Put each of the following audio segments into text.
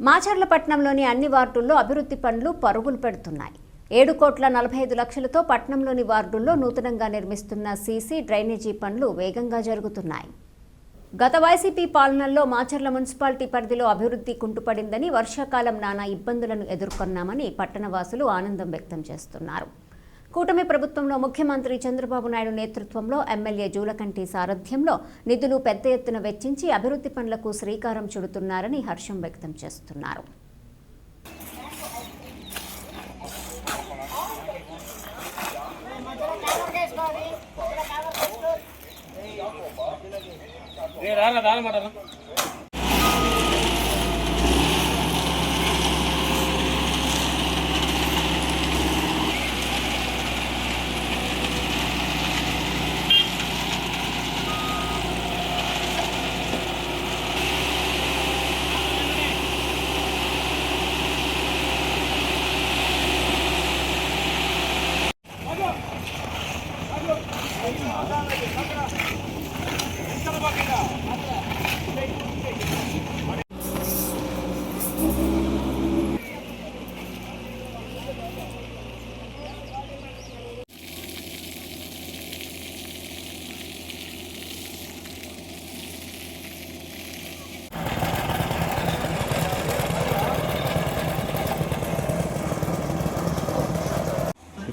మాచర్లపట్నంలోని అన్ని వార్డుల్లో అభివృద్ధి పనులు పరుగులు పెడుతున్నాయి. ఏడు కోట్ల నలభై ఐదు లక్షలతో పట్నంలోని వార్డుల్లో నూతనంగా నిర్మిస్తున్న సీసీ డ్రైనేజీ పనులు వేగంగా జరుగుతున్నాయి. గత వైసీపీ పాలనలో మాచర్ల మున్సిపాలిటీ పరిధిలో అభివృద్ధి కుంటుపడిందని వర్షాకాలం నానా ఇబ్బందులను ఎదుర్కొన్నామని పట్టణవాసులు ఆనందం వ్యక్తం చేస్తున్నారు. కూటమి ప్రభుత్వంలో ముఖ్యమంత్రి చంద్రబాబు నాయుడు నేతృత్వంలో ఎమ్మెల్యే జూలకంటి సారథ్యంలో నిధులు పెద్ద ఎత్తున వెచ్చించి అభివృద్ధి పనులకు శ్రీకారం చుడుతున్నారని హర్షం వ్యక్తం చేస్తున్నారు. రారా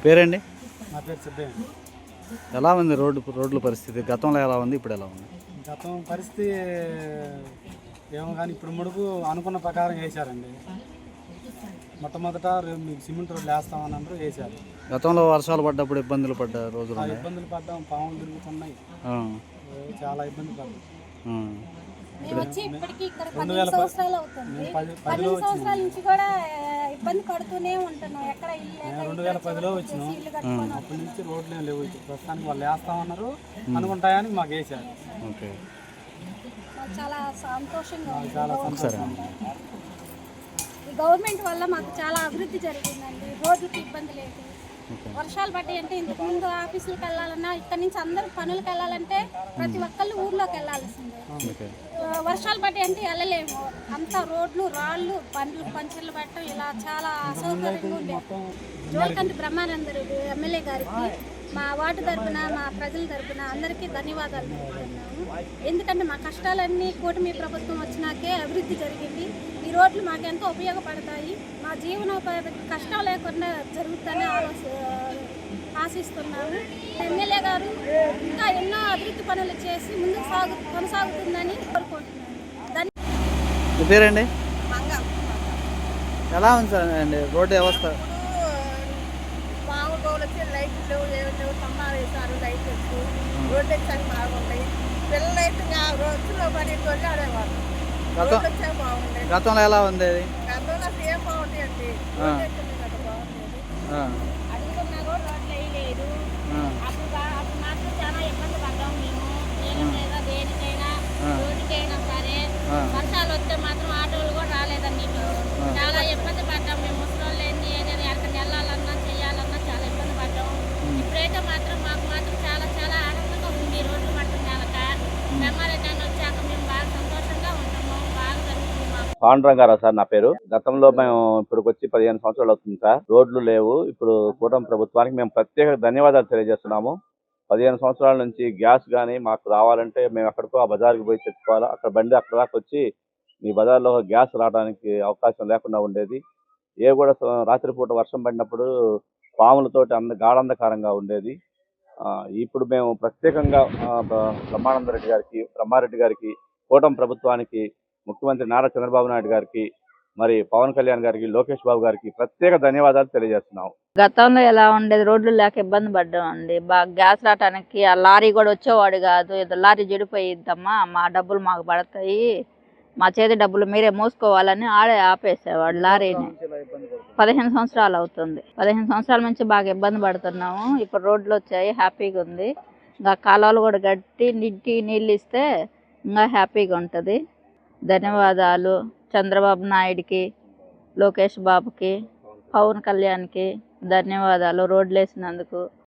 పేరండి? నా పేరు సిద్ధయ్య ఎలా ఉంది రోడ్డు రోడ్ల పరిస్థితి? గతంలో ఎలా ఉంది? ఇప్పుడు ఎలా ఉంది? గతం పరిస్థితి ఏమో కానీ ఇప్పుడు ముడుపు అనుకున్న ప్రకారం వేశారండి. మొట్టమొదట రేపు మీకు సిమెంట్ రోడ్లు వేస్తామని అందరూ వేశారు. గతంలో వర్షాలు పడ్డప్పుడు ఇబ్బందులు పడ్డ రోజులు ఉన్నాయి? ఇబ్బందులు పడ్డాం పాములు తిరుగుతున్నాయి. చాలా ఇబ్బంది పడ్డాం. ఆ. మేము వచ్చి ఇప్పటికి ఇక్కడ రెండు పదిహేను వేల ప- సంవత్సరాలు అవుతుంది. పదిహేను నుంచి కూడా ఇబ్బంది పడుతూనే ఉంటున్నాం. ఎక్కడ ఇల్లు లేక మేము రెండు వేల పదిలో వచ్చినాం. వచ్చేసి ఇల్లు కట్టుకొని అప్పటి నుంచి రోడ్లు ఏం లేవు ఇప్పుడు ప్రస్తుతానికి వాళ్ళు వేస్తామన్నారు అనుకుంటాయని మాకు వేశారు. ఓకే. మాకు చాలా సంతోషంగా ఉంది. చాలా ఈ గవర్నమెంట్ వల్ల మాకు చాలా అభివృద్ధి జరిగిందండి. రోడ్లకి ఇబ్బంది లేదు. వర్షాలు పడ్డాయి అంటే ఇంతకు ముందు ఆఫీసులకు వెళ్ళాలన్నా ఇక్కడ నుంచి అందరు పనులకు వెళ్ళాలంటే ప్రతి ఒక్కళ్ళు ఊర్లోకి వెళ్ళాల్సిందే వర్షాలు పడ్డాయి అంటే వెళ్ళలేము. అంతా రోడ్లు రాళ్ళు బండ్లు పంచర్లు పెట్టడం ఇలా చాలా అసౌకర్యంగా ఉండేది జోలకంటి బ్రహ్మానందరెడ్డి ఎమ్మెల్యే గారికి మా వార్డు తరపున మా ప్రజల తరపున అందరికీ ధన్యవాదాలు తెలుపుతున్నాము. ఎందుకంటే మా కష్టాలన్నీ కూటమి ప్రభుత్వం వచ్చినాకే అభివృద్ధి జరిగింది. రోడ్లు మాకు ఎంతో ఉపయోగపడతాయి. మా జీవనోపాధి కష్టం లేకుండా జరుగుతుందని ఆలోచ ఆశిస్తున్నాము. ఎమ్మెల్యే గారు ఇంకా ఎన్నో అభివృద్ధి పనులు చేసి ముందుకు సాగు కొనసాగుతుందని కోరుకుంటున్నాను. పేరండి? ఎలా ఉంది సార్ అండి రోడ్డు వ్యవస్థ? మామూలు వచ్చి లైట్లు ఏమి స్తంభాలు వేశారు లైట్లు రోడ్లు వచ్చాక బాగున్నాయి పిల్లలు అయితే ఇంకా రోజులో పడి కొట్లాడేవారు గతం గతంలో ఎలా ఉంది అది గతంలో అసలు ఏం బాగుంటాయండి ఆ. రోడ్లు వచ్చింది కదా బాగుండేది ఆ, అడుగుతున్నా కూడా రోడ్లు వేయలేదు ఆ, అప్పుడు బా- అప్పుడు మాత్రం చాలా ఇబ్బంది పడ్డాం మేము దేనికైనా దేనికైనా ఆ. రోడ్డుకైనా సరే ఆ. వర్షాలు వస్తే మాత్రం ఆటోలు కూడా రాలేదండి ఇటు చాలా ఇబ్బంది పడ్డాం మేము ముసలోళ్ళు ఏంది ఏదైనా ఎక్కడికి వెళ్ళాలన్నా చేయాలన్నా చాలా ఇబ్బంది పడ్డాం ఇప్పుడైతే మాత్రం మాకు మాత్రం చాలా చాలా ఆనందంగా ఉంది ఈ రోడ్లు మట్టం నెలక బ్రహ్మారెడ్డి అని వచ్చాక మేము బాగా సంతోషంగా ఉంటున్నాం బాగా జరుగుతుంది మాకు పాండురంగ గారా సార్ నా పేరు. గతంలో మేము ఇప్పుడు వచ్చి పదిహేను సంవత్సరాలు అవుతుంది సార్. రోడ్లు లేవు. ఇప్పుడు కూటమి ప్రభుత్వానికి మేము ప్రత్యేక ధన్యవాదాలు తెలియజేస్తున్నాము. పదిహేను సంవత్సరాల నుంచి గ్యాస్ కానీ మాకు రావాలంటే మేము ఎక్కడికో ఆ బజార్కి పోయి తెచ్చుకోవాలి? అక్కడ బండి అక్కడ దాకా వచ్చి మీ బజార్లో గ్యాస్ రావడానికి అవకాశం లేకుండా ఉండేది. ఏ కూడా రాత్రిపూట వర్షం పడినప్పుడు పాములతోటి అంద గాఢంధకారంగా ఉండేది. ఇప్పుడు మేము ప్రత్యేకంగా బ్రహ్మానంద రెడ్డి గారికి బ్రహ్మారెడ్డి గారికి కూటమి ప్రభుత్వానికి ముఖ్యమంత్రి నారా చంద్రబాబు నాయుడు గారికి మరి పవన్ కళ్యాణ్ గారికి లోకేష్ బాబు గారికి ప్రత్యేక ధన్యవాదాలు తెలియజేస్తున్నాం. గతంలో ఎలా ఉండేది? రోడ్లు లేక ఇబ్బంది పడ్డాం అండి బాగా గ్యాస్ రావటానికి ఆ లారీ కూడా వచ్చేవాడు కాదు. ఏదో లారీ చెడిపోయిద్దమ్మా. మా డబ్బులు మాకు పడతాయి. మా చేతి డబ్బులు మీరే మోసుకోవాలని ఆడే ఆపేసేవాడు లారీని. పదిహేను సంవత్సరాలు అవుతుంది. పదిహేను సంవత్సరాల నుంచి బాగా ఇబ్బంది పడుతున్నాము. ఇప్పుడు రోడ్లు వచ్చాయి. హ్యాపీగా ఉంది. ఇంకా కాలువలు కూడా గట్టి నిట్టి నీళ్ళు ఇస్తే ఇంకా హ్యాపీగా ఉంటుంది. ధన్యవాదాలు. చంద్రబాబు నాయుడికి లోకేష్ బాబుకి పవన్ కళ్యాణ్కి ధన్యవాదాలు. రోడ్లు వేసినందుకు